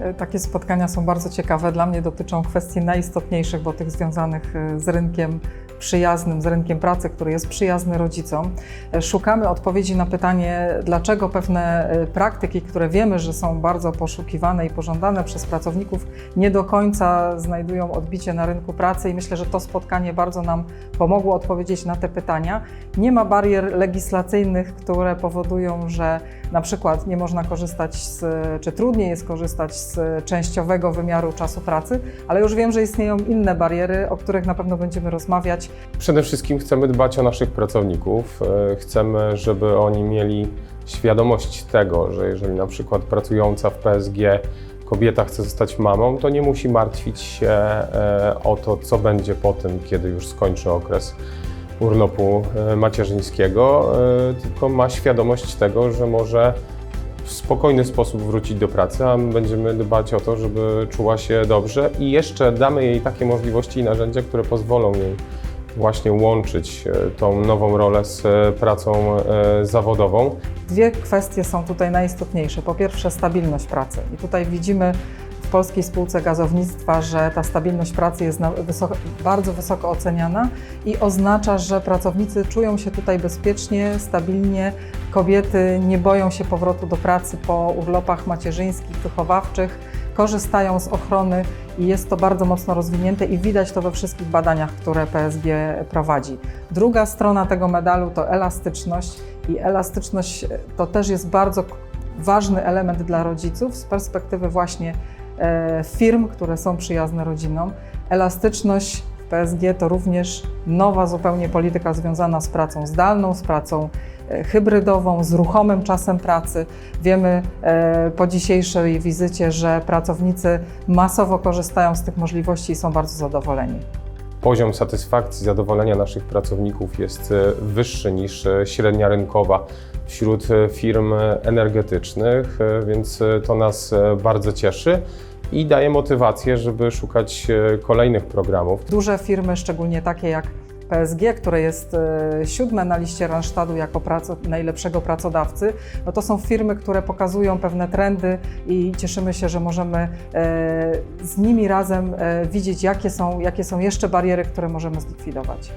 E, Takie spotkania są bardzo ciekawe. Dla mnie dotyczą kwestii najistotniejszych, bo tych związanych e, z rynkiem przyjaznym, z rynkiem pracy, który jest przyjazny rodzicom. E, Szukamy odpowiedzi na pytanie, dlaczego pewne e, praktyki, które wiemy, że są bardzo poszukiwane i pożądane przez pracowników, nie do końca znajdują odbicie na rynku pracy i myślę, że to spotkanie bardzo nam pomogło odpowiedzieć na te pytania. Nie ma barier legislacyjnych, które powodują, że na przykład nie można korzystać z, czy trudniej jest korzystać z częściowego wymiaru czasu pracy, ale już wiem, że istnieją inne bariery, o których na pewno będziemy rozmawiać. Przede wszystkim chcemy dbać o naszych pracowników. E, Chcemy, żeby oni mieli świadomość tego, że jeżeli na przykład pracująca w PSG kobieta chce zostać mamą, to nie musi martwić się e, o to, co będzie po tym, kiedy już skończy okres urlopu e, macierzyńskiego, tylko ma świadomość tego, że może w spokojny sposób wrócić do pracy, a my będziemy dbać o to, żeby czuła się dobrze i jeszcze damy jej takie możliwości i narzędzia, które pozwolą jej właśnie łączyć e, tą nową rolę z e, pracą e, zawodową. Dwie kwestie są tutaj najistotniejsze. Po pierwsze, stabilność pracy. I tutaj widzimy w polskiej spółce gazownictwa, że ta stabilność pracy jest wysoko, bardzo wysoko oceniana i oznacza, że pracownicy czują się tutaj bezpiecznie, stabilnie. Kobiety nie boją się powrotu do pracy po urlopach macierzyńskich, wychowawczych, korzystają z ochrony i jest to bardzo mocno rozwinięte i widać to we wszystkich badaniach, które PSG prowadzi. Druga strona tego medalu to elastyczność i elastyczność to też jest bardzo ważny element dla rodziców z perspektywy właśnie e, firm, które są przyjazne rodzinom. Elastyczność PSG to również nowa zupełnie polityka związana z pracą zdalną, z pracą e, hybrydową, z ruchomym czasem pracy. Wiemy e, po dzisiejszej wizycie, że pracownicy masowo korzystają z tych możliwości i są bardzo zadowoleni. Poziom satysfakcji, zadowolenia naszych pracowników jest e, wyższy niż średnia rynkowa wśród firm energetycznych, więc to nas bardzo cieszy i daje motywację, żeby szukać e, kolejnych programów. Duże firmy, szczególnie takie jak PSG, które jest e, siódme na liście Randstadu jako praco, najlepszego pracodawcy, no to są firmy, które pokazują pewne trendy i cieszymy się, że możemy e, z nimi razem widzieć, jakie są, jakie są jeszcze bariery, które możemy zlikwidować.